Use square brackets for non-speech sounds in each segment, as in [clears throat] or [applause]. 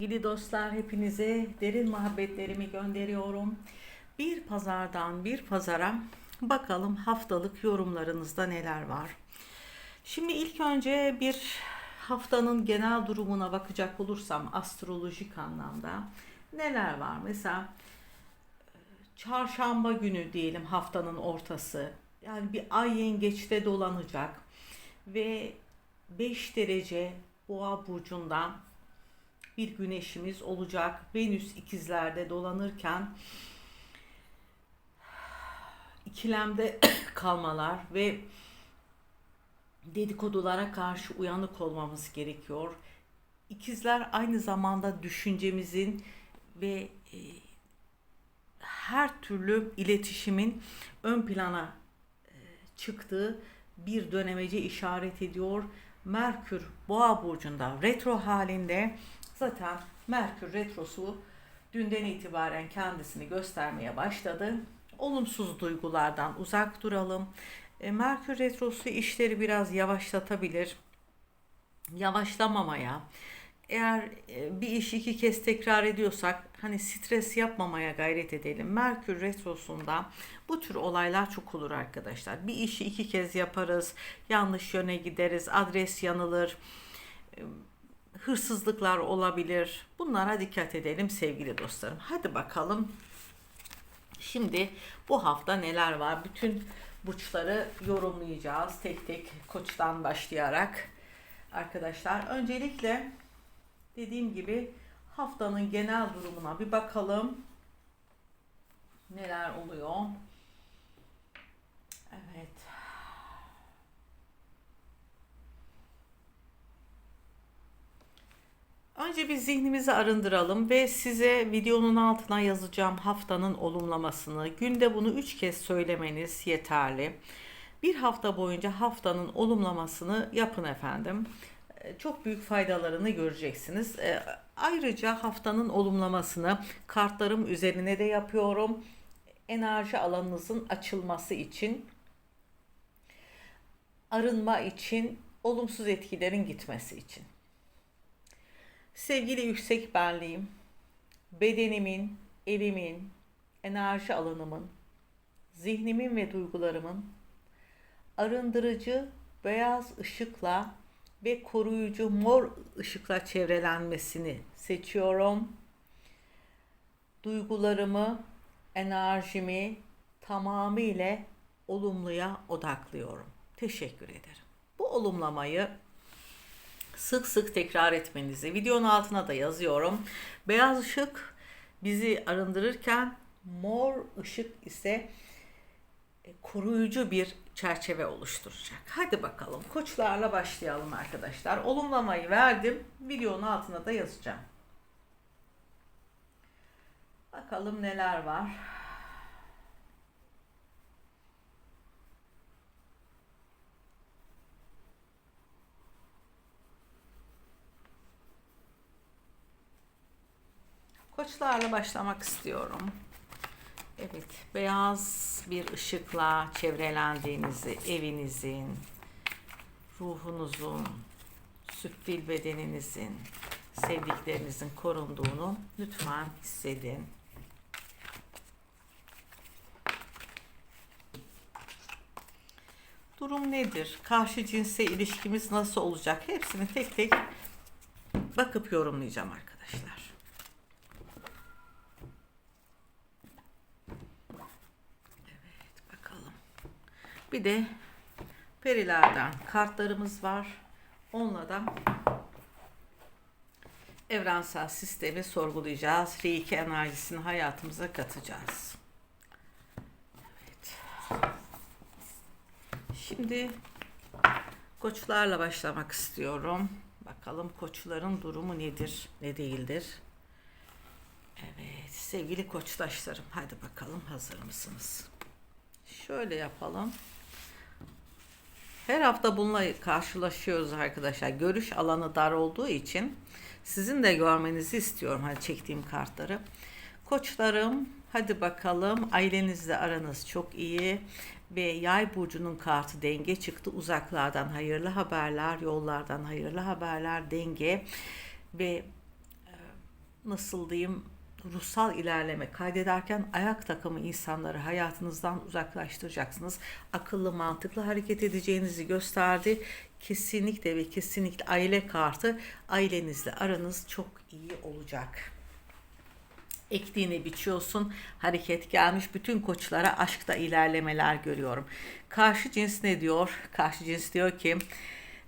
Sevgili dostlar hepinize derin muhabbetlerimi gönderiyorum. Bir pazardan bir pazara bakalım haftalık yorumlarınızda neler var. Şimdi ilk önce bir haftanın genel durumuna bakacak olursam astrolojik anlamda neler var? Mesela çarşamba günü diyelim haftanın ortası. Yani bir ay yengeçte dolanacak ve 5 derece boğa burcundan bir güneşimiz olacak. Venüs ikizlerde dolanırken ikilemde [clears throat] kalmalar ve dedikodulara karşı uyanık olmamız gerekiyor. İkizler aynı zamanda düşüncemizin ve e, her türlü iletişimin ön plana e, çıktığı bir dönemece işaret ediyor. Merkür Boğa burcunda retro halinde zaten Merkür retrosu dünden itibaren kendisini göstermeye başladı. Olumsuz duygulardan uzak duralım. E, Merkür retrosu işleri biraz yavaşlatabilir. Yavaşlamamaya, eğer e, bir iş iki kez tekrar ediyorsak hani stres yapmamaya gayret edelim. Merkür retrosunda bu tür olaylar çok olur arkadaşlar. Bir işi iki kez yaparız, yanlış yöne gideriz, adres yanılır, hırsızlıklar olabilir. Bunlara dikkat edelim sevgili dostlarım. Hadi bakalım. Şimdi bu hafta neler var? Bütün burçları yorumlayacağız tek tek koçtan başlayarak. Arkadaşlar öncelikle dediğim gibi haftanın genel durumuna bir bakalım. Neler oluyor? Evet. Önce bir zihnimizi arındıralım ve size videonun altına yazacağım haftanın olumlamasını. Günde bunu 3 kez söylemeniz yeterli. Bir hafta boyunca haftanın olumlamasını yapın efendim. Ee, Çok büyük faydalarını göreceksiniz. Ee, Ayrıca haftanın olumlamasını kartlarım üzerine de yapıyorum. Enerji alanınızın açılması için, arınma için, olumsuz etkilerin gitmesi için. Sevgili yüksek benliğim, bedenimin, evimin, enerji alanımın, zihnimin ve duygularımın arındırıcı beyaz ışıkla ve koruyucu mor ışıkla çevrelenmesini seçiyorum. Duygularımı, enerjimi tamamıyla olumluya odaklıyorum. Teşekkür ederim. Bu olumlamayı sık sık tekrar etmenizi videonun altına da yazıyorum. Beyaz ışık bizi arındırırken mor ışık ise e, koruyucu bir çerçeve oluşturacak. Hadi bakalım koçlarla başlayalım arkadaşlar. Olumlamayı verdim. Videonun altına da yazacağım. Bakalım neler var. Koçlarla başlamak istiyorum. Evet, beyaz bir ışıkla çevrelendiğinizi, evinizin, ruhunuzun, süptil bedeninizin, sevdiklerinizin korunduğunu lütfen hissedin. Durum nedir? Karşı cinse ilişkimiz nasıl olacak? Hepsini tek tek bakıp yorumlayacağım arkadaşlar. Bakalım. Bir de perilerden kartlarımız var. Onunla da evrensel sistemi sorgulayacağız. Reiki enerjisini hayatımıza katacağız. Evet. Şimdi koçlarla başlamak istiyorum. Bakalım koçların durumu nedir, ne değildir? Evet, sevgili koçtaşlarım, hadi bakalım hazır mısınız? Şöyle yapalım. Her hafta bununla karşılaşıyoruz arkadaşlar. Görüş alanı dar olduğu için sizin de görmenizi istiyorum hani çektiğim kartları. Koçlarım hadi bakalım ailenizle aranız çok iyi ve yay burcunun kartı denge çıktı. Uzaklardan hayırlı haberler, yollardan hayırlı haberler, denge ve e, nasıl diyeyim ruhsal ilerleme kaydederken ayak takımı insanları hayatınızdan uzaklaştıracaksınız. Akıllı mantıklı hareket edeceğinizi gösterdi. Kesinlikle ve kesinlikle aile kartı ailenizle aranız çok iyi olacak. Ektiğini biçiyorsun, hareket gelmiş. Bütün koçlara aşkta ilerlemeler görüyorum. Karşı cins ne diyor? Karşı cins diyor ki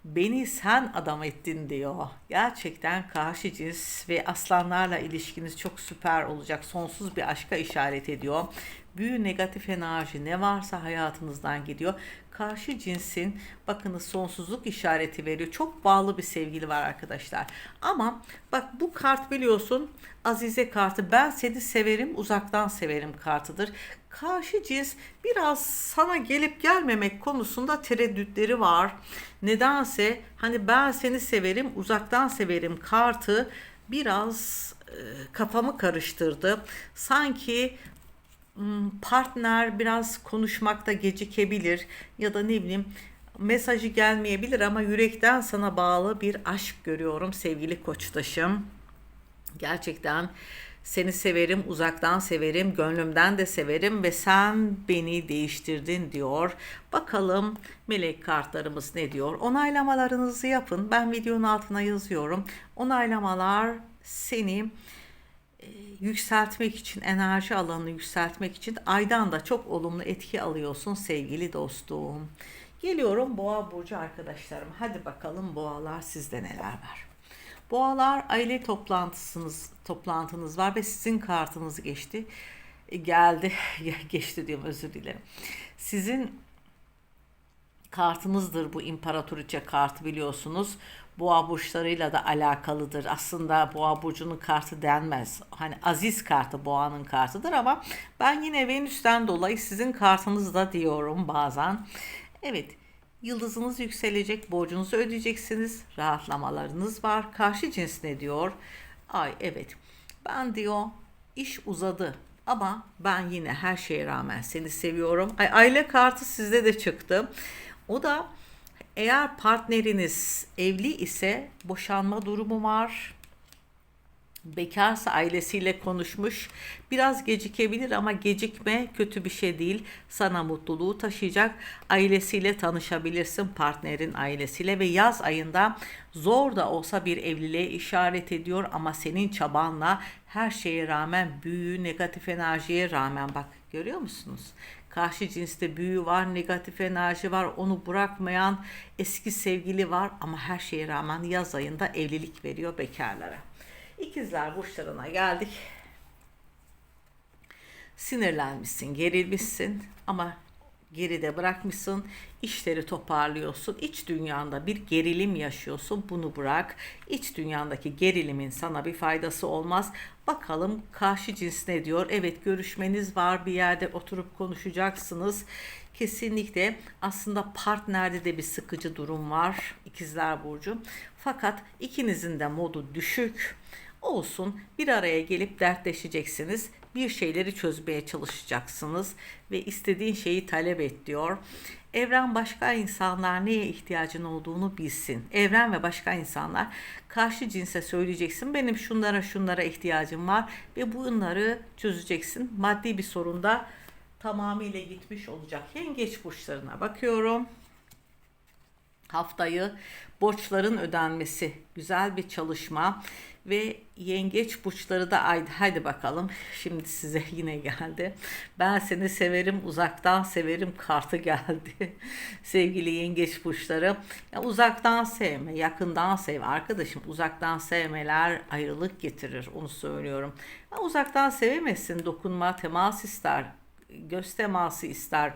beni sen adam ettin diyor. Gerçekten karşı cins ve aslanlarla ilişkiniz çok süper olacak. Sonsuz bir aşka işaret ediyor. Büyü negatif enerji ne varsa hayatınızdan gidiyor. Karşı cinsin bakınız sonsuzluk işareti veriyor. Çok bağlı bir sevgili var arkadaşlar. Ama bak bu kart biliyorsun Azize kartı ben seni severim uzaktan severim kartıdır. Karşı cins biraz sana gelip gelmemek konusunda tereddütleri var. Nedense hani ben seni severim uzaktan severim kartı biraz e, kafamı karıştırdı. Sanki partner biraz konuşmakta gecikebilir ya da ne bileyim mesajı gelmeyebilir ama yürekten sana bağlı bir aşk görüyorum sevgili koçtaşım. Gerçekten seni severim, uzaktan severim, gönlümden de severim ve sen beni değiştirdin diyor. Bakalım melek kartlarımız ne diyor? Onaylamalarınızı yapın. Ben videonun altına yazıyorum. Onaylamalar seni yükseltmek için, enerji alanını yükseltmek için aydan da çok olumlu etki alıyorsun sevgili dostum. Geliyorum boğa burcu arkadaşlarım. Hadi bakalım boğalar sizde neler var. Boğalar aile toplantısınız, toplantınız var ve sizin kartınız geçti. E, geldi, [laughs] geçti diyorum özür dilerim. Sizin kartınızdır bu imparatoriçe kartı biliyorsunuz. Boğa burçlarıyla da alakalıdır. Aslında boğa burcunun kartı denmez. Hani aziz kartı boğanın kartıdır ama ben yine Venüs'ten dolayı sizin kartınız da diyorum bazen. Evet Yıldızınız yükselecek, borcunuzu ödeyeceksiniz, rahatlamalarınız var. Karşı cins ne diyor? Ay evet, ben diyor iş uzadı ama ben yine her şeye rağmen seni seviyorum. Ay, aile kartı sizde de çıktı. O da eğer partneriniz evli ise boşanma durumu var bekarsa ailesiyle konuşmuş. Biraz gecikebilir ama gecikme kötü bir şey değil. Sana mutluluğu taşıyacak. Ailesiyle tanışabilirsin, partnerin ailesiyle ve yaz ayında zor da olsa bir evliliğe işaret ediyor ama senin çabanla her şeye rağmen büyü, negatif enerjiye rağmen bak görüyor musunuz? Karşı cinste büyü var, negatif enerji var, onu bırakmayan eski sevgili var ama her şeye rağmen yaz ayında evlilik veriyor bekarlara. İkizler burçlarına geldik. Sinirlenmişsin, gerilmişsin ama geride bırakmışsın. İşleri toparlıyorsun. İç dünyanda bir gerilim yaşıyorsun. Bunu bırak. İç dünyandaki gerilimin sana bir faydası olmaz. Bakalım karşı cins ne diyor? Evet görüşmeniz var. Bir yerde oturup konuşacaksınız. Kesinlikle aslında partnerde de bir sıkıcı durum var. İkizler Burcu. Fakat ikinizin de modu düşük Olsun bir araya gelip dertleşeceksiniz. Bir şeyleri çözmeye çalışacaksınız ve istediğin şeyi talep et diyor. Evren başka insanlar neye ihtiyacın olduğunu bilsin. Evren ve başka insanlar karşı cinse söyleyeceksin. Benim şunlara şunlara ihtiyacım var ve bunları çözeceksin. Maddi bir sorunda tamamıyla gitmiş olacak. Yengeç burçlarına bakıyorum haftayı borçların ödenmesi, güzel bir çalışma ve yengeç burçları da aydı. Hadi bakalım şimdi size [laughs] yine geldi. Ben seni severim uzaktan severim kartı geldi. [laughs] Sevgili yengeç burçları. Ya uzaktan sevme, yakından sev. Arkadaşım uzaktan sevmeler ayrılık getirir onu söylüyorum. Ya uzaktan sevemezsin. Dokunma, temas ister. Göz teması ister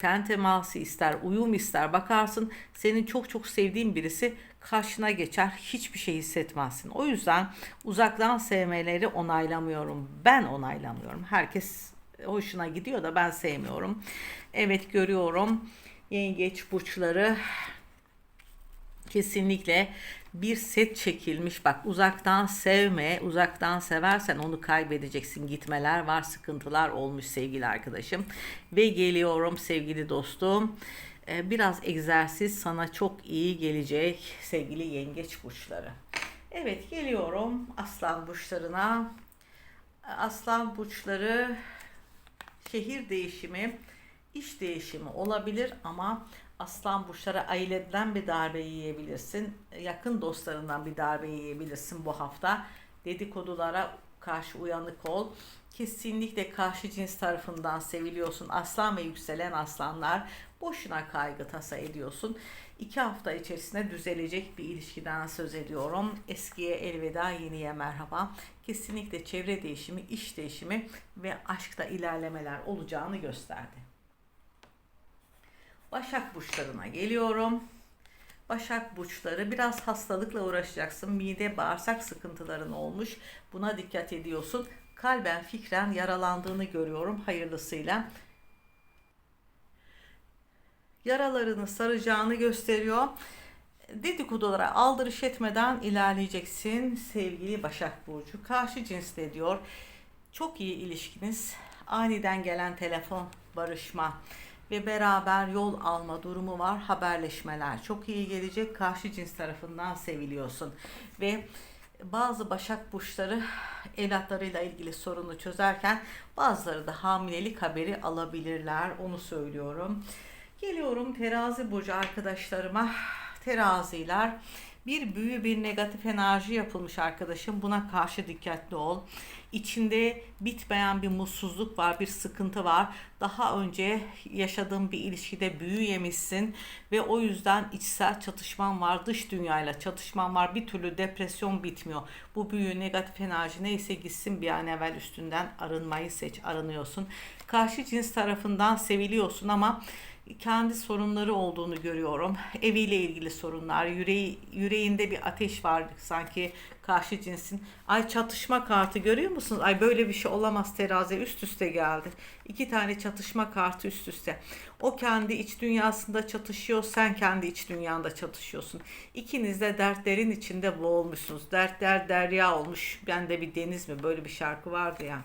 ten teması ister, uyum ister. Bakarsın senin çok çok sevdiğin birisi karşına geçer. Hiçbir şey hissetmezsin. O yüzden uzaktan sevmeleri onaylamıyorum. Ben onaylamıyorum. Herkes hoşuna gidiyor da ben sevmiyorum. Evet görüyorum. Yengeç burçları kesinlikle bir set çekilmiş. Bak uzaktan sevme, uzaktan seversen onu kaybedeceksin. Gitmeler var, sıkıntılar olmuş sevgili arkadaşım. Ve geliyorum sevgili dostum. Ee, biraz egzersiz sana çok iyi gelecek sevgili yengeç burçları. Evet geliyorum aslan burçlarına. Aslan burçları şehir değişimi, iş değişimi olabilir ama aslan burçları aileden bir darbe yiyebilirsin. Yakın dostlarından bir darbe yiyebilirsin bu hafta. Dedikodulara karşı uyanık ol. Kesinlikle karşı cins tarafından seviliyorsun. Aslan ve yükselen aslanlar boşuna kaygı tasa ediyorsun. İki hafta içerisinde düzelecek bir ilişkiden söz ediyorum. Eskiye elveda, yeniye merhaba. Kesinlikle çevre değişimi, iş değişimi ve aşkta ilerlemeler olacağını gösterdi. Başak burçlarına geliyorum. Başak burçları biraz hastalıkla uğraşacaksın. Mide, bağırsak sıkıntıların olmuş. Buna dikkat ediyorsun. Kalben, fikren yaralandığını görüyorum hayırlısıyla. Yaralarını saracağını gösteriyor. Dedikodulara aldırış etmeden ilerleyeceksin sevgili Başak Burcu. Karşı cinsle diyor. Çok iyi ilişkiniz. Aniden gelen telefon, barışma ve beraber yol alma durumu var. Haberleşmeler çok iyi gelecek. Karşı cins tarafından seviliyorsun. Ve bazı başak burçları evlatlarıyla ilgili sorunu çözerken bazıları da hamilelik haberi alabilirler. Onu söylüyorum. Geliyorum terazi burcu arkadaşlarıma. Teraziler bir büyü bir negatif enerji yapılmış arkadaşım. Buna karşı dikkatli ol. İçinde bitmeyen bir mutsuzluk var, bir sıkıntı var. Daha önce yaşadığın bir ilişkide büyü yemişsin ve o yüzden içsel çatışman var, dış dünyayla çatışman var. Bir türlü depresyon bitmiyor. Bu büyü, negatif enerji neyse gitsin bir an evvel üstünden arınmayı seç, arınıyorsun. Karşı cins tarafından seviliyorsun ama kendi sorunları olduğunu görüyorum. [laughs] Eviyle ilgili sorunlar, yüreği, yüreğinde bir ateş var sanki karşı cinsin. Ay çatışma kartı görüyor musunuz? Ay böyle bir şey olamaz terazi üst üste geldi. İki tane çatışma kartı üst üste. O kendi iç dünyasında çatışıyor, sen kendi iç dünyanda çatışıyorsun. İkiniz de dertlerin içinde boğulmuşsunuz. Dertler derya olmuş. Bende bir deniz mi? Böyle bir şarkı vardı ya.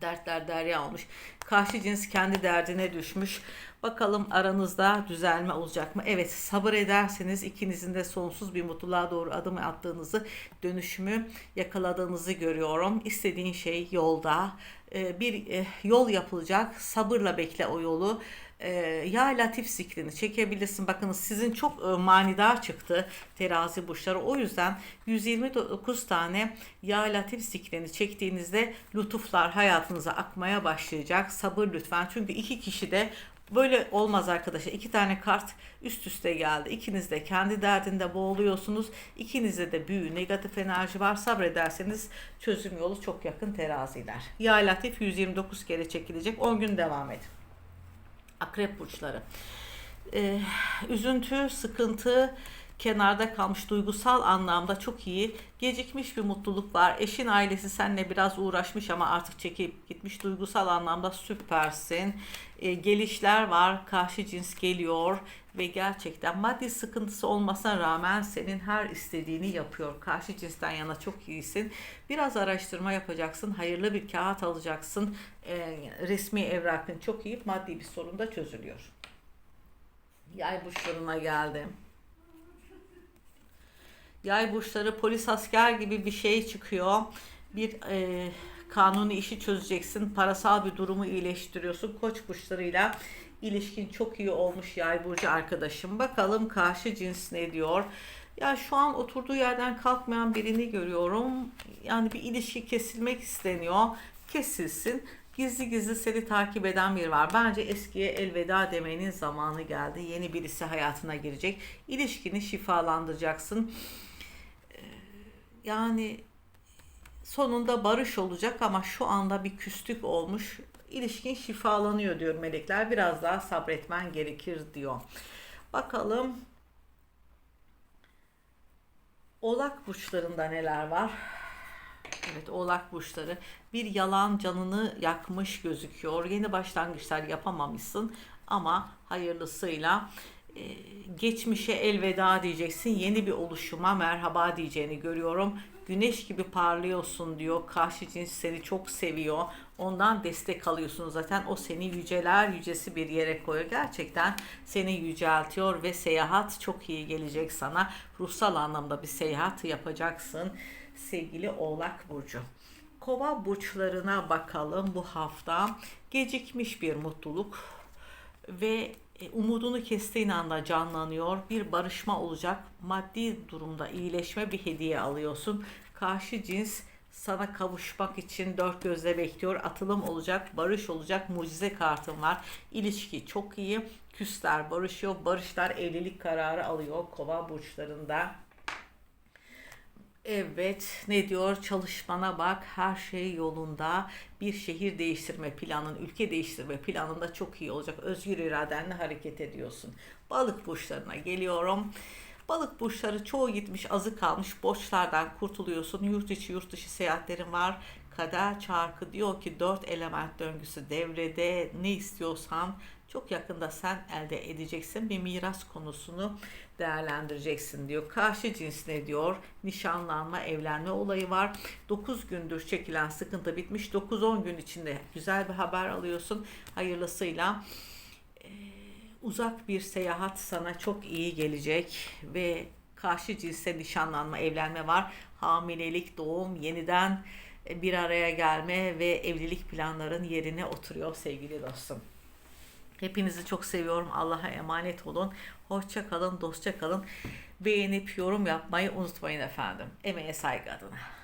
Dertler derya olmuş. Karşı cins kendi derdine düşmüş. Bakalım aranızda düzelme olacak mı? Evet sabır ederseniz ikinizin de sonsuz bir mutluluğa doğru adım attığınızı, dönüşümü yakaladığınızı görüyorum. İstediğin şey yolda. Ee, bir e, yol yapılacak. Sabırla bekle o yolu e, ya latif zikrini çekebilirsin. Bakınız sizin çok e, manidar çıktı terazi burçları. O yüzden 129 tane ya latif zikrini çektiğinizde lütuflar hayatınıza akmaya başlayacak. Sabır lütfen. Çünkü iki kişi de Böyle olmaz arkadaşlar. İki tane kart üst üste geldi. İkiniz de kendi derdinde boğuluyorsunuz. İkinizde de büyü, negatif enerji var. Sabrederseniz çözüm yolu çok yakın teraziler. Ya Latif 129 kere çekilecek. 10 gün devam edin. Akrep burçları. Ee, üzüntü, sıkıntı, kenarda kalmış duygusal anlamda çok iyi. Gecikmiş bir mutluluk var. Eşin ailesi seninle biraz uğraşmış ama artık çekip gitmiş. Duygusal anlamda süpersin. E, gelişler var. Karşı cins geliyor ve gerçekten maddi sıkıntısı olmasına rağmen senin her istediğini yapıyor. Karşı cinsten yana çok iyisin. Biraz araştırma yapacaksın. Hayırlı bir kağıt alacaksın. E, resmi evrakın çok iyi. Maddi bir sorun da çözülüyor. Yay burçlarına geldim. Yay burçları polis asker gibi bir şey çıkıyor. Bir e, kanuni işi çözeceksin. Parasal bir durumu iyileştiriyorsun. Koç burçlarıyla ilişkin çok iyi olmuş yay burcu arkadaşım. Bakalım karşı cins ne diyor? Ya şu an oturduğu yerden kalkmayan birini görüyorum. Yani bir ilişki kesilmek isteniyor. Kesilsin. Gizli gizli seni takip eden biri var. Bence eskiye elveda demenin zamanı geldi. Yeni birisi hayatına girecek. İlişkini şifalandıracaksın. Yani sonunda barış olacak ama şu anda bir küslük olmuş. İlişkin şifalanıyor diyor melekler. Biraz daha sabretmen gerekir diyor. Bakalım Oğlak burçlarında neler var? Evet oğlak burçları bir yalan canını yakmış gözüküyor. Yeni başlangıçlar yapamamışsın ama hayırlısıyla geçmişe elveda diyeceksin. Yeni bir oluşuma merhaba diyeceğini görüyorum. Güneş gibi parlıyorsun diyor. Karşı cins seni çok seviyor. Ondan destek alıyorsun zaten. O seni yüceler yücesi bir yere koyuyor. Gerçekten seni yüceltiyor ve seyahat çok iyi gelecek sana. Ruhsal anlamda bir seyahat yapacaksın sevgili Oğlak Burcu. Kova burçlarına bakalım bu hafta. Gecikmiş bir mutluluk ve e, umudunu kestiğin anda canlanıyor. Bir barışma olacak. Maddi durumda iyileşme bir hediye alıyorsun. Karşı cins sana kavuşmak için dört gözle bekliyor. Atılım olacak, barış olacak, mucize kartın var. İlişki çok iyi. Küsler barışıyor, barışlar evlilik kararı alıyor kova burçlarında. Evet, ne diyor? Çalışmana bak, her şey yolunda. Bir şehir değiştirme planın, ülke değiştirme planında çok iyi olacak. Özgür iradenle hareket ediyorsun. Balık burçlarına geliyorum. Balık burçları çoğu gitmiş, azı kalmış. Borçlardan kurtuluyorsun. Yurt içi, yurt dışı seyahatlerin var. Kader çarkı diyor ki dört element döngüsü devrede. Ne istiyorsan çok yakında sen elde edeceksin. Bir miras konusunu değerlendireceksin diyor. Karşı cins ne diyor? Nişanlanma, evlenme olayı var. 9 gündür çekilen sıkıntı bitmiş. 9-10 gün içinde güzel bir haber alıyorsun. Hayırlısıyla Ee, uzak bir seyahat sana çok iyi gelecek ve karşı cinse nişanlanma, evlenme var. Hamilelik, doğum, yeniden bir araya gelme ve evlilik planların yerine oturuyor sevgili dostum. Hepinizi çok seviyorum. Allah'a emanet olun. Hoşça kalın, dostça kalın. Beğenip yorum yapmayı unutmayın efendim. Emeğe saygı adına.